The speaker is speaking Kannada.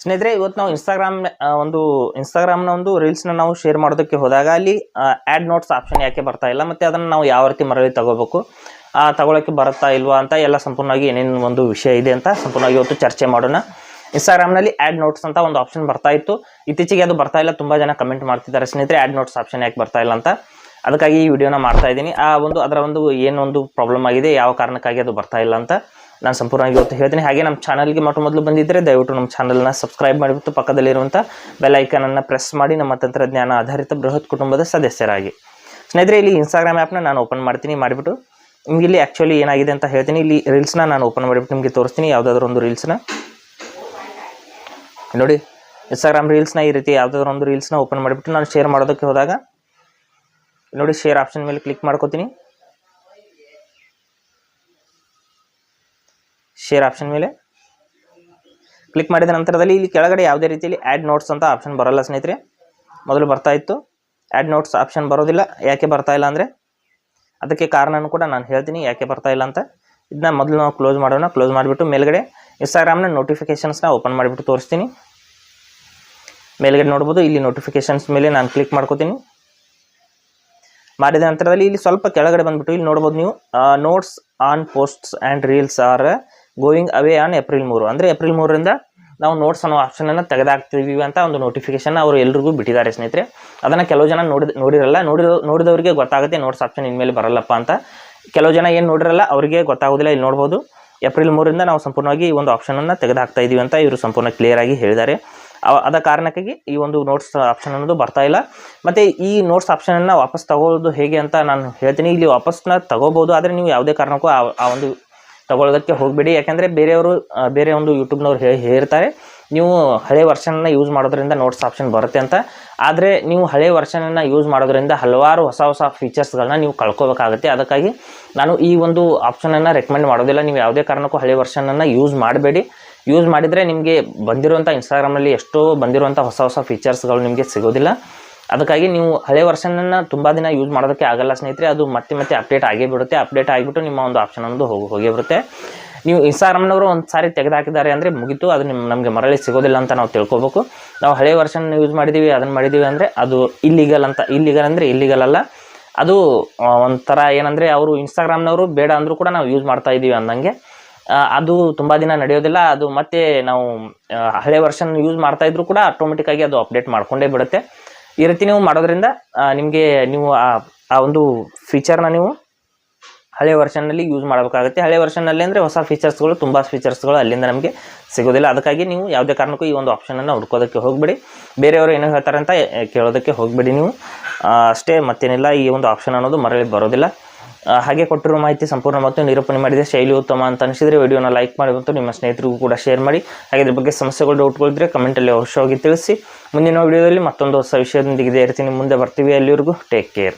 ಸ್ನೇಹಿತರೆ ಇವತ್ತು ನಾವು ಇನ್ಸ್ಟಾಗ್ರಾಮ್ ಒಂದು ಇನ್ಸ್ಟಾಗ್ರಾಮ್ನ ಒಂದು ರೀಲ್ಸ್ನ ನಾವು ಶೇರ್ ಮಾಡೋದಕ್ಕೆ ಹೋದಾಗ ಅಲ್ಲಿ ಆ್ಯಡ್ ನೋಟ್ಸ್ ಆಪ್ಷನ್ ಯಾಕೆ ಬರ್ತಾ ಇಲ್ಲ ಮತ್ತು ಅದನ್ನು ನಾವು ಯಾವ ರೀತಿ ಮರಳಿ ತಗೋಬೇಕು ಆ, ತಗೊಳಕ್ಕೆ ಬರುತ್ತಾ ಇಲ್ವಾ ಅಂತ ಎಲ್ಲ ಸಂಪೂರ್ಣವಾಗಿ ಏನೇನು ಒಂದು ವಿಷಯ ಇದೆ ಅಂತ ಸಂಪೂರ್ಣವಾಗಿ ಇವತ್ತು ಚರ್ಚೆ ಮಾಡೋಣ. ಇನ್ಸ್ಟಾಗ್ರಾಮ್ನಲ್ಲಿ ಆ್ಯಡ್ ನೋಟ್ಸ್ ಅಂತ ಒಂದು ಆಪ್ಷನ್ ಬರ್ತಾ ಇತ್ತು. ಇತ್ತೀಚೆಗೆ ಅದು ಬರ್ತಾ ಇಲ್ಲ ತುಂಬ ಜನ ಕಮೆಂಟ್ ಮಾಡ್ತಿದ್ದಾರೆ. ಸ್ನೇಹಿತರೆ ಆ್ಯಡ್ ನೋಟ್ಸ್ ಆಪ್ಷನ್ ಯಾಕೆ ಬರ್ತಾ ಇಲ್ಲ ಅಂತ. ಅದಕ್ಕಾಗಿ ಈ ವಿಡಿಯೋನ ಮಾಡ್ತಾ ಇದ್ದೀನಿ. ಆ ಒಂದು ಅದರ ಒಂದು ಏನೊಂದು ಪ್ರಾಬ್ಲಮ್ ಆಗಿದೆ ಯಾವ ಕಾರಣಕ್ಕಾಗಿ ಅದು ಬರ್ತಾ ಇಲ್ಲ ಅಂತ. ನಾನು ಸಂಪೂರ್ಣವಾಗಿ ಇವತ್ತು ಹೇಳ್ತೀನಿ. ಹಾಗೆ ನಮ್ಮ ಚಾನಲ್ಗೆ ಮೊಟ್ಟ ಮೊದಲು ಬಂದಿದ್ದರೆ ದಯವಿಟ್ಟು ನಮ್ಮ ಚಾನಲ್ನ ಸಬ್ಸ್ಕ್ರೈಬ್ ಮಾಡಿಬಿಟ್ಟು ಪಕ್ಕದಲ್ಲಿರುವಂಥ ಬೆಲ್ ಅನ್ನು ಪ್ರೆಸ್ ಮಾಡಿ ನಮ್ಮ ತಂತ್ರಜ್ಞಾನ ಆಧಾರಿತ ಬೃಹತ್ ಕುಟುಂಬದ ಸದಸ್ಯರಾಗಿ. ಸ್ನೇಹಿತರೆ, ಇಲ್ಲಿ ಇನ್ಸ್ಟಾಗ್ರಾಮ್ ಆ್ಯಪ್ನ ನಾನು ಓಪನ್ ಮಾಡ್ತೀನಿ. ಮಾಡಿಬಿಟ್ಟು ನಿಮ್ಗೆ ಇಲ್ಲಿ ಆ್ಯಕ್ಚುಲಿ ಏನಾಗಿದೆ ಅಂತ ಹೇಳ್ತೀನಿ. ಇಲ್ಲಿ ರೀಲ್ಸ್ನ ನಾನು ಓಪನ್ ಮಾಡಿಬಿಟ್ಟು ನಿಮಗೆ ತೋರಿಸ್ತೀನಿ. ಯಾವುದಾದ್ರೂ ಒಂದು ರೀಲ್ಸ್ನ ನೋಡಿ ಇನ್ಸ್ಟಾಗ್ರಾಮ್ ರೀಲ್ಸ್ನ ಈ ರೀತಿ ಯಾವುದಾದ್ರೂ ಒಂದು ರೀಲ್ಸ್ನ ಓಪನ್ ಮಾಡಿಬಿಟ್ಟು ನಾನು ಶೇರ್ ಮಾಡೋದಕ್ಕೆ ಹೋದಾಗ ನೋಡಿ ಶೇರ್ ಆಪ್ಷನ್ ಮೇಲೆ ಕ್ಲಿಕ್ ಮಾಡ್ಕೋತೀನಿ. ಶೇರ್ ಆಪ್ಷನ್ ಮೇಲೆ. ಕ್ಲಿಕ್ ಮಾಡಿದ ನಂತರದಲ್ಲಿ ಇಲ್ಲಿ ಕೆಳಗಡೆ ಯಾವುದೇ ರೀತಿಯಲ್ಲಿ ಆ್ಯಡ್ ನೋಟ್ಸ್ ಅಂತ ಆಪ್ಷನ್ ಬರೋಲ್ಲ ಸ್ನೇಹಿತರೆ. ಮೊದಲು ಬರ್ತಾ ಇತ್ತು. ಆ್ಯಡ್ ನೋಟ್ಸ್ ಆಪ್ಷನ್ ಬರೋದಿಲ್ಲ. ಯಾಕೆ ಬರ್ತಾ ಇಲ್ಲ ಅಂದರೆ ಅದಕ್ಕೆ ಕಾರಣನೂ ಕೂಡ ನಾನು ಹೇಳ್ತೀನಿ. ಯಾಕೆ ಬರ್ತಾ ಇಲ್ಲ ಅಂತ. ಇದನ್ನ ಮೊದಲು ನಾವು ಕ್ಲೋಸ್ ಮಾಡೋಣ. ಕ್ಲೋಸ್ ಮಾಡಿಬಿಟ್ಟು ಮೇಲ್ಗಡೆ ಇನ್ಸ್ಟಾಗ್ರಾಮ್ನ ನೋಟಿಫಿಕೇಷನ್ಸ್ನ ಓಪನ್ ಮಾಡಿಬಿಟ್ಟು ತೋರಿಸ್ತೀನಿ. ಮೇಲ್ಗಡೆ ನೋಡ್ಬೋದು. ಇಲ್ಲಿ ನೋಟಿಫಿಕೇಷನ್ಸ್ ಮೇಲೆ ನಾನು ಕ್ಲಿಕ್ ಮಾಡ್ಕೋತೀನಿ. ಮಾಡಿದ ನಂತರದಲ್ಲಿ ಇಲ್ಲಿ ಸ್ವಲ್ಪ ಕೆಳಗಡೆ ಬಂದ್ಬಿಟ್ಟು ಇಲ್ಲಿ ನೋಡ್ಬೋದು ನೀವು notes on posts and reels are going away on April ಮೂರು. ಅಂದರೆ ಏಪ್ರಿಲ್ ಮೂರರಿಂದ ನಾವು ನೋಟ್ಸ್ ಅನ್ನೋ ಆಪ್ಷನನ್ನು ತೆಗೆದಾಕ್ತೀವಿ ಅಂತ ಒಂದು ನೋಟಿಫಿಕೇಶನ್ ಅವರು ಎಲ್ರಿಗೂ ಬಿಟ್ಟಿದ್ದಾರೆ, ಸ್ನೇಹಿತರೆ. ಅದನ್ನು ಕೆಲವು ಜನ ನೋಡಿ ನೋಡಿರಲ್ಲ, ನೋಡಿರೋ, ನೋಡಿದವರಿಗೆ ಗೊತ್ತಾಗುತ್ತೆ ನೋಟ್ಸ್ ಆಪ್ಷನ್ ಇನ್ಮೇಲೆ ಬರಲ್ಲಪ್ಪ ಅಂತ. ಕೆಲವು ಜನ ಏನು ನೋಡಿರಲ್ಲ, ಅವರಿಗೆ ಗೊತ್ತಾಗೋದಿಲ್ಲ, ಇಲ್ಲಿ ನೋಡ್ಬೋದು. ಏಪ್ರಿಲ್ ಮೂರರಿಂದ ನಾವು ಸಂಪೂರ್ಣವಾಗಿ ಈ ಒಂದು ಆಪ್ಷನನ್ನು ತೆಗೆದುಹಾಕ್ತಾ ಇದ್ದೀವಿ ಅಂತ ಇವರು ಸಂಪೂರ್ಣ ಕ್ಲಿಯರ್ ಆಗಿ ಹೇಳಿದ್ದಾರೆ. ಅದ ಕಾರಣಕ್ಕಾಗಿ ಈ ಒಂದು ನೋಟ್ಸ್ ಆಪ್ಷನ್ ಅನ್ನೋದು ಬರ್ತಾ ಇಲ್ಲ. ಮತ್ತು ಈ ನೋಟ್ಸ್ ಆಪ್ಷನನ್ನು ವಾಪಸ್ ತಗೊಳ್ಳೋದು ಹೇಗೆ ಅಂತ ನಾನು ಹೇಳ್ತೀನಿ. ಇಲ್ಲಿ ವಾಪಸ್ನ ತಗೋಬೋದು ಆದರೆ ನೀವು ಯಾವುದೇ ಕಾರಣಕ್ಕೂ ಆ ಒಂದು ತಗೊಳ್ಳೋದಕ್ಕೆ ಹೋಗಬೇಡಿ. ಯಾಕೆಂದರೆ ಬೇರೆಯವರು ಬೇರೆ ಒಂದು ಯೂಟ್ಯೂಬ್ನವ್ರು ಹೇಳಿ ಹೇಳ್ತಾರೆ, ನೀವು ಹಳೆ ವರ್ಷನನ್ನು ಯೂಸ್ ಮಾಡೋದ್ರಿಂದ ನೋಟ್ಸ್ ಆಪ್ಷನ್ ಬರುತ್ತೆ ಅಂತ. ಆದರೆ ನೀವು ಹಳೆ ವರ್ಷನನ್ನು ಯೂಸ್ ಮಾಡೋದ್ರಿಂದ ಹಲವಾರು ಹೊಸ ಹೊಸ ಫೀಚರ್ಸ್ಗಳನ್ನ ನೀವು ಕಳ್ಕೊಬೇಕಾಗುತ್ತೆ. ಅದಕ್ಕಾಗಿ ನಾನು ಈ ಒಂದು ಆಪ್ಷನನ್ನು ರೆಕಮೆಂಡ್ ಮಾಡೋದಿಲ್ಲ. ನೀವು ಯಾವುದೇ ಕಾರಣಕ್ಕೂ ಹಳೆ ವರ್ಷನನ್ನು ಯೂಸ್ ಮಾಡಬೇಡಿ. ಯೂಸ್ ಮಾಡಿದರೆ ನಿಮಗೆ ಬಂದಿರುವಂಥ ಇನ್ಸ್ಟಾಗ್ರಾಮಲ್ಲಿ ಎಷ್ಟೋ ಬಂದಿರುವಂಥ ಹೊಸ ಹೊಸ ಫೀಚರ್ಸ್ಗಳು ನಿಮಗೆ ಸಿಗೋದಿಲ್ಲ. ಅದಕ್ಕಾಗಿ ನೀವು ಹಳೆ ವರ್ಷನನ್ನು ತುಂಬ ದಿನ ಯೂಸ್ ಮಾಡೋದಕ್ಕೆ ಆಗಲ್ಲ ಸ್ನೇಹಿತರೆ, ಅದು ಮತ್ತೆ ಮತ್ತೆ ಅಪ್ಡೇಟ್ ಆಗೇ ಬಿಡುತ್ತೆ. ಅಪ್ಡೇಟ್ ಆಗಿಬಿಟ್ಟು ನಿಮ್ಮ ಒಂದು ಆಪ್ಷನ್ ಒಂದು ಹೋಗಿ, ಹೋಗೇ ಬರುತ್ತೆ. ನೀವು ಇನ್ಸ್ಟಾಗ್ರಾಮ್ನವರು ಒಂದು ಸಾರಿ ತೆಗೆದುಹಾಕಿದ್ದಾರೆ ಅಂದರೆ ಮುಗಿತು. ಅದು ನಿಮ್ಮ ನಮಗೆ ಮರಳಿ ಸಿಗೋದಿಲ್ಲ ಅಂತ ನಾವು ತಿಳ್ಕೊಬೇಕು. ನಾವು ಹಳೆ ವರ್ಷನ್ ಯೂಸ್ ಮಾಡಿದ್ದೀವಿ ಅದನ್ನು ಮಾಡಿದ್ದೀವಿ ಅಂದರೆ ಅದು ಇಲ್ಲಿಗಲ್ ಅಂತ ಇಲ್ಲಿಗಲ್ ಅಂದರೆ ಇಲ್ಲಿಗಲ್ ಅಲ್ಲ. ಅದು ಒಂಥರ ಏನಂದರೆ ಅವರು ಇನ್ಸ್ಟಾಗ್ರಾಮ್ನವರು ಬೇಡ ಅಂದರೂ ಕೂಡ ನಾವು ಯೂಸ್ ಮಾಡ್ತಾ ಇದ್ದೀವಿ ಅಂದಂಗೆ. ಅದು ತುಂಬ ದಿನ ನಡೆಯೋದಿಲ್ಲ. ಅದು ಮತ್ತೆ ನಾವು ಹಳೆ ವರ್ಷನ್ ಯೂಸ್ ಮಾಡ್ತಾ ಇದ್ರು ಕೂಡ ಆಟೋಮೆಟಿಕ್ಕಾಗಿ ಅದು ಅಪ್ಡೇಟ್ ಮಾಡ್ಕೊಂಡೇ ಬಿಡುತ್ತೆ. ಈ ರೀತಿ ನೀವು ಮಾಡೋದ್ರಿಂದ ನಿಮಗೆ ನೀವು ಆ ಒಂದು ಫೀಚರ್ನ ನೀವು ಹಳೆ ವರ್ಷನ್ನಲ್ಲಿ ಯೂಸ್ ಮಾಡಬೇಕಾಗುತ್ತೆ. ಹಳೆ ವರ್ಷನ್ನಲ್ಲಿ ಅಂದರೆ ಹೊಸ ಫೀಚರ್ಸ್ಗಳು ತುಂಬ ಫೀಚರ್ಸ್ಗಳು ಅಲ್ಲಿಂದ ನಮಗೆ ಸಿಗೋದಿಲ್ಲ. ಅದಕ್ಕಾಗಿ ನೀವು ಯಾವುದೇ ಕಾರಣಕ್ಕೂ ಈ ಒಂದು ಆಪ್ಷನನ್ನು ಹುಡ್ಕೋದಕ್ಕೆ ಹೋಗಬೇಡಿ. ಬೇರೆಯವರು ಏನೋ ಹೇಳ್ತಾರೆ ಅಂತ ಕೇಳೋದಕ್ಕೆ ಹೋಗಬೇಡಿ ನೀವು. ಅಷ್ಟೇ ಮತ್ತೇನಿಲ್ಲ. ಈ ಒಂದು ಆಪ್ಷನ್ ಅನ್ನೋದು ಮರಳಿ ಬರೋದಿಲ್ಲ. ಹಾಗೆ ಕೊಟ್ಟಿರೋ ಮಾಹಿತಿ ಸಂಪೂರ್ಣ ಮತ್ತು ನಿರೂಪಣೆ ಮಾಡಿದೆ. ಶೈಲಿ ಉತ್ತಮ ಅಂತ ಅನಿಸಿದರೆ ವಿಡಿಯೋನ ಲೈಕ್ ಮಾಡಿ ಮತ್ತು ನಿಮ್ಮ ಸ್ನೇಹಿತರಿಗೂ ಕೂಡ ಶೇರ್ ಮಾಡಿ. ಹಾಗೆ ಇದ್ರ ಬಗ್ಗೆ ಸಮಸ್ಯೆಗಳು ಡೌಟ್ಗಳಿದ್ರೆ ಕಮೆಂಟಲ್ಲಿ ಅವಶ್ಯವಾಗಿ ತಿಳಿಸಿ. ಮುಂದಿನ ವಿಡಿಯೋದಲ್ಲಿ ಮತ್ತೊಂದು ಹೊಸ ವಿಷಯದೊಂದಿಗೆ ಇರ್ತೀನಿ ಮುಂದೆ ಬರ್ತೀವಿ. ಅಲ್ಲಿವರೆಗೂ ಟೇಕ್ ಕೇರ್